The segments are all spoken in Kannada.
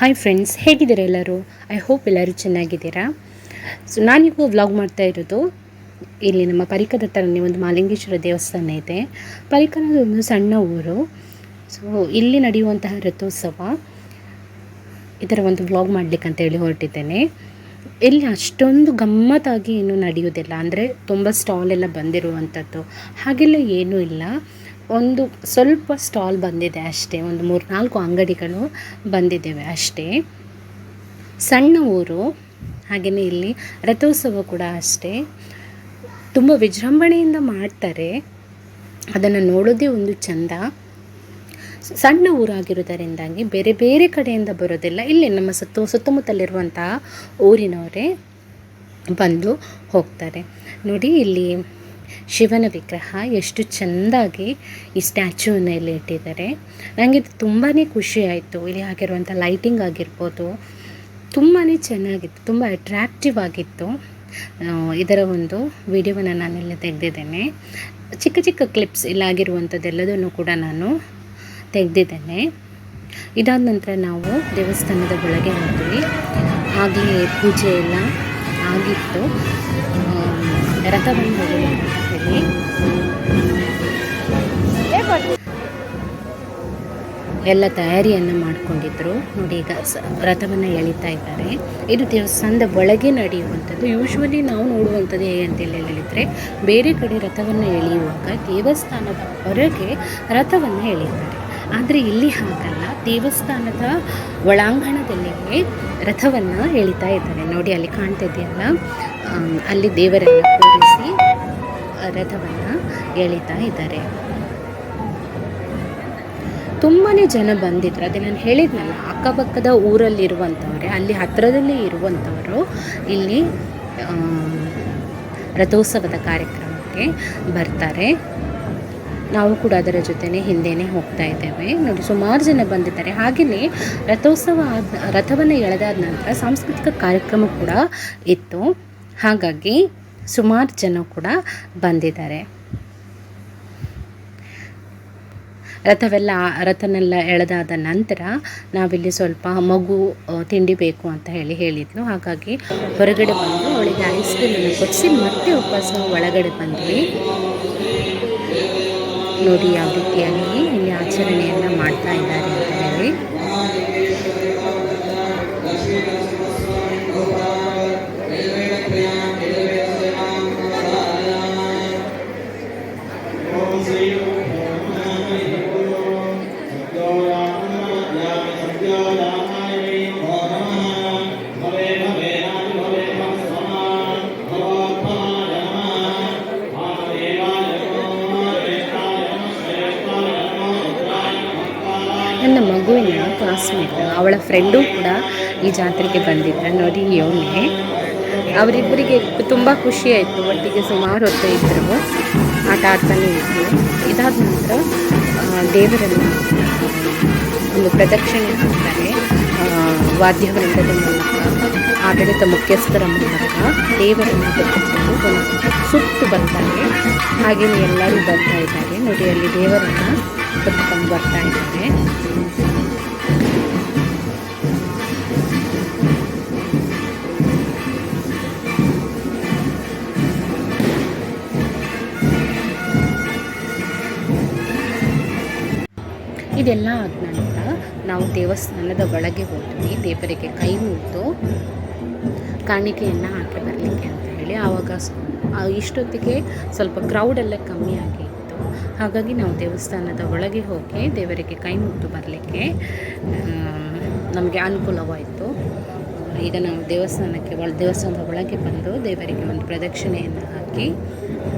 ಹಾಯ್ ಫ್ರೆಂಡ್ಸ್ ಹೇಗಿದ್ದೀರಾ ಎಲ್ಲರೂ? ಐ ಹೋಪ್ ಎಲ್ಲರೂ ಚೆನ್ನಾಗಿದ್ದೀರಾ. ಸೊ ನಾನಿಗೂ ವ್ಲಾಗ್ ಮಾಡ್ತಾ ಇರೋದು, ಇಲ್ಲಿ ನಮ್ಮ ಪರಿಕದ ಹತ್ರನೇ ಒಂದು ಮಾಲಿಂಗೇಶ್ವರ ದೇವಸ್ಥಾನ ಇದೆ. ಪರಿಕರದ ಒಂದು ಸಣ್ಣ ಊರು. ಸೊ ಇಲ್ಲಿ ನಡೆಯುವಂತಹ ರಥೋತ್ಸವ, ಇದರ ಒಂದು ವ್ಲಾಗ್ ಮಾಡಲಿಕ್ಕೆ ಅಂತೇಳಿ ಹೊರಟಿದ್ದೇನೆ. ಇಲ್ಲಿ ಅಷ್ಟೊಂದು ಗಮ್ಮತ್ತಾಗಿ ಏನು ನಡೆಯೋದಿಲ್ಲ ಅಂದರೆ, ತುಂಬ ಸ್ಟಾಲ್ ಎಲ್ಲ ಬಂದಿರುವಂಥದ್ದು. ಹಾಗೆಲ್ಲ ಏನೂ ಇಲ್ಲ. ಒಂದು ಸ್ವಲ್ಪ ಸ್ಟಾಲ್ ಬಂದಿದೆ ಅಷ್ಟೇ, ಒಂದು ಮೂರು ನಾಲ್ಕು ಅಂಗಡಿಗಳು ಬಂದಿದ್ದೇವೆ ಅಷ್ಟೇ. ಸಣ್ಣ ಊರು ಹಾಗೆಯೇ ಇಲ್ಲಿ ರಥೋತ್ಸವ ಕೂಡ ಅಷ್ಟೇ. ತುಂಬ ವಿಜೃಂಭಣೆಯಿಂದ ಮಾಡ್ತಾರೆ, ಅದನ್ನು ನೋಡೋದೇ ಒಂದು ಚಂದ. ಸಣ್ಣ ಊರಾಗಿರೋದರಿಂದಾಗಿ ಬೇರೆ ಬೇರೆ ಕಡೆಯಿಂದ ಬರೋದಿಲ್ಲ. ಇಲ್ಲಿ ನಮ್ಮ ಸುತ್ತ, ಸುತ್ತಮುತ್ತಲಿರುವಂತಹ ಊರಿನವರೇ ಬಂದು ಹೋಗ್ತಾರೆ. ನೋಡಿ ಇಲ್ಲಿ ಶಿವನ ವಿಗ್ರಹ ಎಷ್ಟು ಚೆಂದಾಗಿ ಈ ಸ್ಟ್ಯಾಚ್ಯೂನ ಇಲ್ಲಿ ಇಟ್ಟಿದ್ದಾರೆ. ನನಗೆ ತುಂಬಾ ಖುಷಿ ಆಯಿತು. ಇಲ್ಲಿ ಆಗಿರುವಂಥ ಲೈಟಿಂಗ್ ಆಗಿರ್ಬೋದು ತುಂಬಾ ಚೆನ್ನಾಗಿತ್ತು, ತುಂಬ ಅಟ್ರ್ಯಾಕ್ಟಿವ್ ಆಗಿತ್ತು. ಇದರ ಒಂದು ವಿಡಿಯೋವನ್ನು ನಾನಿಲ್ಲಿ ತೆಗೆದಿದ್ದೇನೆ. ಚಿಕ್ಕ ಚಿಕ್ಕ ಕ್ಲಿಪ್ಸ್ ಇಲ್ಲಾಗಿರುವಂಥದ್ದೆಲ್ಲದನ್ನು ಕೂಡ ನಾನು ತೆಗೆದಿದ್ದೇನೆ. ಇದಾದ ನಂತರ ನಾವು ದೇವಸ್ಥಾನದ ಒಳಗೆ ಹೋದ್ವಿ. ಆಗಲೇ ಪೂಜೆ ಎಲ್ಲ ಆಗಿತ್ತು. ರಥವನ್ನು ಎಲ್ಲ ತಯಾರಿಯನ್ನು ಮಾಡಿಕೊಂಡಿದ್ರು. ನೋಡಿ ಈಗ ರಥವನ್ನು ಎಳಿತಾ ಇದ್ದಾರೆ. ಇದು ದೇವಸ್ಥಾನದ ಒಳಗೆ ನಡೆಯುವಂಥದ್ದು. ಯೂಶ್ವಲಿ ನಾವು ನೋಡುವಂಥದ್ದು ಹೇಗೆ ಅಂತೇಳಿ ಹೇಳಿದರೆ, ಬೇರೆ ಕಡೆ ರಥವನ್ನು ಎಳೆಯುವಾಗ ದೇವಸ್ಥಾನದ ಹೊರಗೆ ರಥವನ್ನು ಎಳೆಯುತ್ತಾರೆ. ಆದರೆ ಇಲ್ಲಿ ಹಾಗಲ್ಲ. ದೇವಸ್ಥಾನದ ಒಳಾಂಗಣದಲ್ಲಿಯೇ ರಥವನ್ನು ಎಳಿತಾ ಇದ್ದಾರೆ. ನೋಡಿ ಅಲ್ಲಿ ಕಾಣ್ತಿದೆಯಲ್ಲ ಅಲ್ಲಿ ದೇವರನ್ನು ಕೂರಿಸಿ ರಥವನ್ನು ಎಳಿತಾ ಇದ್ದಾರೆ. ತುಂಬಾ ಜನ ಬಂದಿದ್ರು. ಅದೇ ನಾನು ಹೇಳಿದ್ನಲ್ಲ, ಅಕ್ಕಪಕ್ಕದ ಊರಲ್ಲಿರುವಂಥವ್ರೆ ಅಲ್ಲಿ ಹತ್ತಿರದಲ್ಲಿ ಇರುವಂಥವರು ಇಲ್ಲಿ ರಥೋತ್ಸವದ ಕಾರ್ಯಕ್ರಮಕ್ಕೆ ಬರ್ತಾರೆ. ನಾವು ಕೂಡ ಅದರ ಜೊತೆನೇ ಹಿಂದೆನೇ ಹೋಗ್ತಾ ಇದ್ದೇವೆ. ನೋಡಿ, ಸುಮಾರು ಜನ ಬಂದಿದ್ದಾರೆ. ಹಾಗೆಯೇ ರಥೋತ್ಸವ ಆದ, ರಥವನ್ನು ಎಳೆದಾದ ನಂತರ ಸಾಂಸ್ಕೃತಿಕ ಕಾರ್ಯಕ್ರಮ ಕೂಡ ಇತ್ತು. ಹಾಗಾಗಿ ಸುಮಾರು ಜನ ಕೂಡ ಬಂದಿದ್ದಾರೆ. ರಥವೆಲ್ಲ, ರಥನೆಲ್ಲ ಎಳೆದಾದ ನಂತರ ನಾವಿಲ್ಲಿ ಸ್ವಲ್ಪ ಮಗು ತಿಂಡಿ ಬೇಕು ಅಂತ ಹೇಳಿ ಹೇಳಿದ್ಲು. ಹಾಗಾಗಿ ಹೊರಗಡೆ ಬಂದು ಅವಳಿಗೆ ಐಸ್ ಕ್ರೀಮನ್ನು ಕೊಡಿಸಿ ಮತ್ತೆ ವಾಪಸ್ ಒಳಗಡೆ ಬಂದ್ವಿ. ನೋಡಿ ಯಾವ ರೀತಿಯಾಗಿ ಇಲ್ಲಿ ಆಚರಣೆಯನ್ನು ಮಾಡ್ತಾ ಇದ್ದಾರೆ ಅಂತ ಹೇಳಿ. ಅವಳ ಫ್ರೆಂಡು ಕೂಡ ಈ ಜಾತ್ರೆಗೆ ಬಂದಿದ್ದ ನೋಡಿ ಇವನೇ ಅವರಿಬ್ಬರಿಗೆ ತುಂಬ ಖುಷಿ ಆಯಿತು. ಒಟ್ಟಿಗೆ ಸುಮಾರು ಹೊತ್ತು ಇದ್ದರು ಆಟ ಆಡ್ತಾನೆ ಇದ್ದರು ಇದಾದ ನಂತರ ದೇವರನ್ನು ಒಂದು ಪ್ರದಕ್ಷಿಣೆ ಹಾಕ್ತಾರೆ. ವಾದ್ಯವೃಂದದ ಮೂಲಕ, ಆಡಳಿತ ಮುಖ್ಯಸ್ಥರ ಮೂಲಕ ದೇವರನ್ನು ತೆಗೆದುಕೊಂಡು ಒಂದು ಸುತ್ತು ಬರ್ತಾರೆ. ಹಾಗೆಯೇ ಎಲ್ಲರೂ ಬರ್ತಾ ಇದ್ದಾರೆ. ನೋಡಿ, ಅಲ್ಲಿ ದೇವರನ್ನು ಹೊತ್ಕೊಂಡು ಬರ್ತಾ ಇದ್ದಾರೆ. ಇದೆಲ್ಲ ಆದ ನಂತರ ನಾವು ದೇವಸ್ಥಾನದ ಒಳಗೆ ಹೋದ್ವಿ. ದೇವರಿಗೆ ಕೈ ಮುಗಿದು ಕಾಣಿಕೆಯನ್ನು ಹಾಕಿ ಬರಲಿಕ್ಕೆ ಅಂತ ಹೇಳಿ ಆವಾಗ ಇಷ್ಟೊತ್ತಿಗೆ ಸ್ವಲ್ಪ ಕ್ರೌಡ್ ಎಲ್ಲ ಕಮ್ಮಿ ಆಗಿತ್ತು ಹಾಗಾಗಿ ನಾವು ದೇವಸ್ಥಾನದ ಒಳಗೆ ಹೋಗಿ ದೇವರಿಗೆ ಕೈ ಮುಗಿದು ಬರಲಿಕ್ಕೆ ನಮಗೆ ಅನುಕೂಲವಾಯಿತು. ಈಗ ನಾವು ದೇವಸ್ಥಾನಕ್ಕೆ ಒಳ, ದೇವಸ್ಥಾನದ ಒಳಗೆ ಬಂದು ದೇವರಿಗೆ ಒಂದು ಪ್ರದಕ್ಷಿಣೆಯನ್ನು ಹಾಕಿ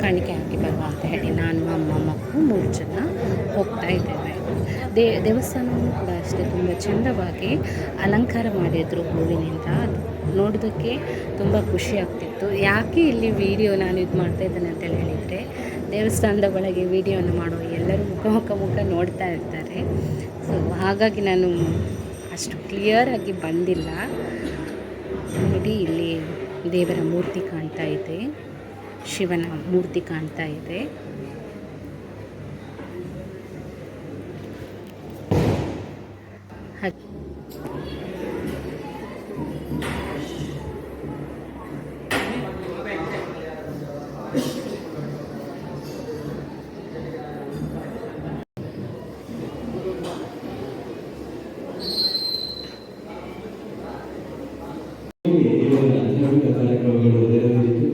ಕಾಣಿಕೆ ಹಾಕಿ ಬರುವ ಅಂತ ಹೇಳಿ ನಾನು, ಅಮ್ಮ ಮಗು ಮೂರು ಜನ ಹೋಗ್ತಾ ಇದ್ದೇವೆ. ದೇ ದೇವಸ್ಥಾನವನ್ನು ಕೂಡ ಅಷ್ಟೇ ತುಂಬ ಚೆಂದವಾಗಿ ಅಲಂಕಾರ ಮಾಡಿದರು ಹೂವಿನಿಂದ. ಅದು ನೋಡೋದಕ್ಕೆ ತುಂಬ ಖುಷಿ ಆಗ್ತಿತ್ತು. ಯಾಕೆ ಇಲ್ಲಿ ವಿಡಿಯೋ ನಾನು ಇದು ಮಾಡ್ತಾ ಇದ್ದೇನೆ ಅಂತೇಳಿ ಹೇಳಿದರೆ, ದೇವಸ್ಥಾನದ ಒಳಗೆ ವಿಡಿಯೋನ ಮಾಡುವ ಎಲ್ಲರೂ ಮುಖ ಮುಖ ಮುಖ ನೋಡ್ತಾ ಇರ್ತಾರೆ. ಸೊ ಹಾಗಾಗಿ ನಾನು ಅಷ್ಟು ಕ್ಲಿಯರಾಗಿ ಬಂದಿಲ್ಲ. ನೋಡಿ, ಇಲ್ಲಿ ದೇವರ ಮೂರ್ತಿ ಕಾಣ್ತಾ ಇದೆ. ಶಿವನ ಮೂರ್ತಿ ಕಾಣ್ತಾ ಇದೆ. ಹಾಗೆ ಧಾರ್ಮಿಕ ಕಾರ್ಯಕ್ರಮಗಳು ನೆರವೇರಿತು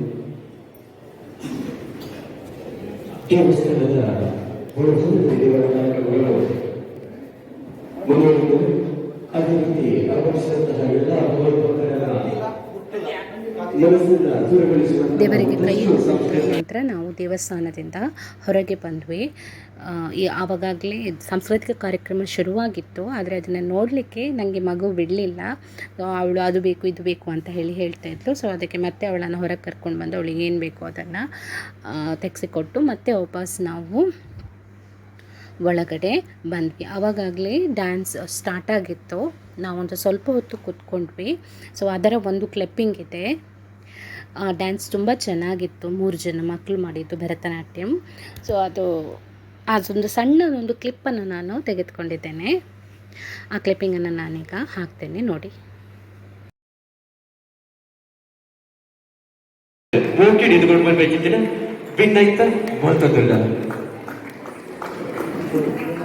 ದೇವಸ್ಥಾನದ ದೇವರಿಗೆ ಕೈ ನಂತರ ನಾವು ದೇವಸ್ಥಾನದಿಂದ ಹೊರಗೆ ಬಂದ್ವಿ. ಆವಾಗಲೇ ಸಾಂಸ್ಕೃತಿಕ ಕಾರ್ಯಕ್ರಮ ಶುರುವಾಗಿತ್ತು, ಆದರೆ ಅದನ್ನು ನೋಡಲಿಕ್ಕೆ ನನಗೆ ಮಗು ಬಿಡಲಿಲ್ಲ. ಅವಳು ಅದು ಬೇಕು, ಇದು ಬೇಕು ಅಂತ ಹೇಳಿ ಹೇಳ್ತಾ ಇದ್ಲು. ಸೊ ಅದಕ್ಕೆ ಮತ್ತೆ ಅವಳನ್ನು ಹೊರಗೆ ಕರ್ಕೊಂಡು ಬಂದು ಅವಳಿಗೆ ಏನು ಬೇಕು ಅದನ್ನು ತೆಗೆಸಿಕೊಟ್ಟು ಮತ್ತೆ ವಾಪಸ್ ನಾವು ಒಳಗಡೆ ಬಂದ್ವಿ. ಆವಾಗಲೇ ಡ್ಯಾನ್ಸ್ ಸ್ಟಾರ್ಟ್ ಆಗಿತ್ತು. ನಾವೊಂದು ಸ್ವಲ್ಪ ಹೊತ್ತು ಕೂತ್ಕೊಂಡ್ವಿ. ಸೊ ಅದರ ಒಂದು ಕ್ಲಿಪ್ಪಿಂಗ್ ಇದೆ. ಡ್ಯಾನ್ಸ್ ತುಂಬ ಚೆನ್ನಾಗಿತ್ತು. ಮೂರು ಜನ ಮಕ್ಕಳು ಮಾಡಿದ್ದು ಭರತನಾಟ್ಯಂ. ಸೊ ಅದು, ಅದೊಂದು ಸಣ್ಣ ಒಂದು ಕ್ಲಿಪ್ಪನ್ನು ನಾನು ತೆಗೆದುಕೊಂಡಿದ್ದೇನೆ. ಆ ಕ್ಲಿಪ್ಪಿಂಗನ್ನು ನಾನೀಗ ಹಾಕ್ತೇನೆ. ನೋಡಿ. ಇತ್ತ Gracias.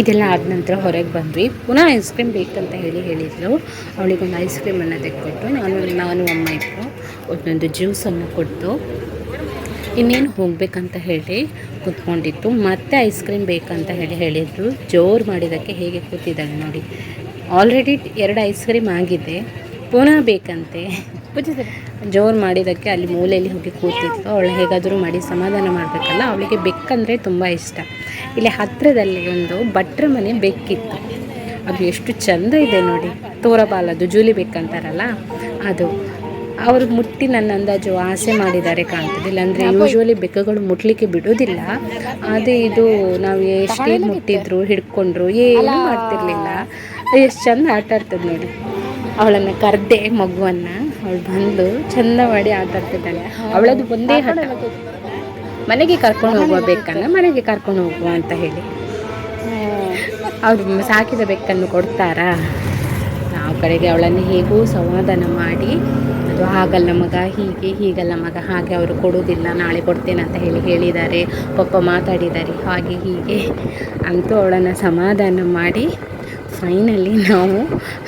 ಇದೆಲ್ಲ ಆದ ನಂತರ ಹೊರಗೆ ಬಂದ್ವಿ. ಪುನಃ ಐಸ್ ಕ್ರೀಮ್ ಬೇಕಂತ ಹೇಳಿ ಹೇಳಿದ್ಲು ಅವಳಿಗೊಂದು ಐಸ್ ಕ್ರೀಮನ್ನು ತೆಗೆದುಕೊಟ್ಟು ನಾನು ನಾನು, ಅಮ್ಮ ಇಟ್ಟು ಒಂದೊಂದು ಜ್ಯೂಸನ್ನು ಕೊಟ್ಟು ಇನ್ನೇನು ಹೋಗಬೇಕಂತ ಹೇಳಿ ಕೂತ್ಕೊಂಡಿತ್ತು ಮತ್ತೆ ಐಸ್ ಕ್ರೀಮ್ ಬೇಕಂತ ಹೇಳಿ ಹೇಳಿದರು. ಜೋರು ಮಾಡಿದ್ದಕ್ಕೆ ಹೇಗೆ ಕೂತಿದ್ದಾಳೆ ನೋಡಿ. ಆಲ್ರೆಡಿ ಎರಡು ಐಸ್ ಕ್ರೀಮ್ ಆಗಿದೆ. ಪುನಃ ಬೇಕಂತೆ. ಜೋರು ಮಾಡಿದ್ದಕ್ಕೆ ಅಲ್ಲಿ ಮೂಲೆಯಲ್ಲಿ ಹೋಗಿ ಕೂತಿದ್ಲು. ಅವಳು ಹೇಗಾದರೂ ಮಾಡಿ ಸಮಾಧಾನ ಮಾಡಬೇಕಲ್ಲ ಅವಳಿಗೆ ಬೆಕ್ಕಂದರೆ ತುಂಬ ಇಷ್ಟ. ಇಲ್ಲಿ ಹತ್ತಿರದಲ್ಲಿ ಒಂದು ಭಟ್ರ ಮನೆ ಬೆಕ್ಕಿತ್ತು. ಅದು ಎಷ್ಟು ಚಂದ ಇದೆ ನೋಡಿ. ತೋರಬಾಲದು ಜೂಲಿ ಬೆಕ್ಕಂತಾರಲ್ಲ ಅದು. ಅವ್ರಿಗೆ ಮುಟ್ಟಿ ನನ್ನ ಅಂದಾಜು ಆಸೆ ಮಾಡಿದ್ದಾರೆ ಕಾಣ್ತದೆ ಇಲ್ಲಾಂದರೆ ಯೂಶ್ವಲಿ ಬೆಕ್ಕಗಳು ಮುಟ್ಲಿಕ್ಕೆ ಬಿಡೋದಿಲ್ಲ ಆದರೆ ಇದು ನಾವು ಎಷ್ಟೇ ಮುಟ್ಟಿದ್ರು ಹಿಡ್ಕೊಂಡ್ರು ಏನು ಮಾಡ್ತಿರ್ಲಿಲ್ಲ. ಎಷ್ಟು ಚಂದ ಆಟ ಆಡ್ತದೆ ನೋಡಿ. ಅವಳನ್ನು ಕರೆದೆ ಮಗುವನ್ನು. ಅವಳು ಬಂದು ಚಂದ ಮಾಡಿ ಆಟ ಅವಳದು ಒಂದೇ ಹಠ. ಮನೆಗೆ ಕರ್ಕೊಂಡು ಹೋಗುವ ಬೆಕ್ಕನ್ನ ಮನೆಗೆ ಕರ್ಕೊಂಡು ಹೋಗುವ ಅಂತ ಹೇಳಿ. ಅವ್ರು ಸಾಕಿದ ಬೆಕ್ಕನ್ನು ಕೊಡ್ತಾರಾ? ನಾವು ಕಡೆಗೆ ಅವಳನ್ನು ಹೇಗೂ ಸಮಾಧಾನ ಮಾಡಿ, ಅದು ಹಾಗಲ್ಲ ಮಗ, ಹೀಗೆ, ಹೀಗಲ್ಲ ಮಗ, ಹಾಗೆ ಅವರು ಕೊಡೋದಿಲ್ಲ ನಾಳೆ ಕೊಡ್ತೇನೆ ಅಂತ ಹೇಳಿ ಹೇಳಿದ್ದಾರೆ. ಪಪ್ಪ ಮಾತಾಡಿದ್ದಾರೆ, ಹಾಗೆ, ಹೀಗೆ ಅಂತೂ ಅವಳನ್ನು ಸಮಾಧಾನ ಮಾಡಿ ಫೈನಲಿ ನಾವು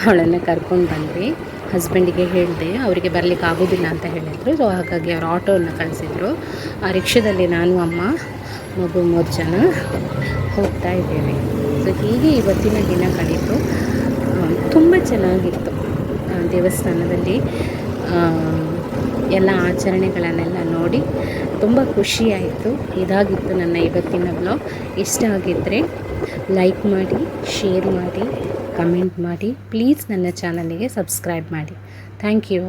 ಅವಳನ್ನು ಕರ್ಕೊಂಡು ಬಂದ್ವಿ. ಹಸ್ಬೆಂಡಿಗೆ ಹೇಳಿದೆ, ಅವರಿಗೆ ಬರಲಿಕ್ಕೆ ಆಗೋದಿಲ್ಲ ಅಂತ ಹೇಳಿದರು. ಸೊ ಹಾಗಾಗಿ ಅವರು ಆಟೋವನ್ನು ಕಳಿಸಿದರು. ಆ ರಿಕ್ಷಾದಲ್ಲಿ ನಾನು, ಅಮ್ಮ, ಮಗು ಮೂರು ಜನ ಹೋಗ್ತಾ ಇದ್ದೇವೆ. ಸೊ ಹೀಗೆ ಇವತ್ತಿನ ದಿನ ಕಳೀತು ತುಂಬ ಚೆನ್ನಾಗಿತ್ತು. ದೇವಸ್ಥಾನದಲ್ಲಿ ಎಲ್ಲ ಆಚರಣೆಗಳನ್ನೆಲ್ಲ ನೋಡಿ ತುಂಬ ಖುಷಿಯಾಯಿತು ಇದಾಗಿತ್ತು ನನ್ನ ಇವತ್ತಿನ ಬ್ಲಾಗ್ ಇಷ್ಟ ಆಗಿದ್ದರೆ ಲೈಕ್ ಮಾಡಿ ಶೇರ್ ಮಾಡಿ. ಕಮೆಂಟ್ ಮಾಡಿ. ಪ್ಲೀಸ್ ನನ್ನ ಚಾನಲಿಗೆ ಸಬ್ಸ್ಕ್ರೈಬ್ ಮಾಡಿ. Thank you.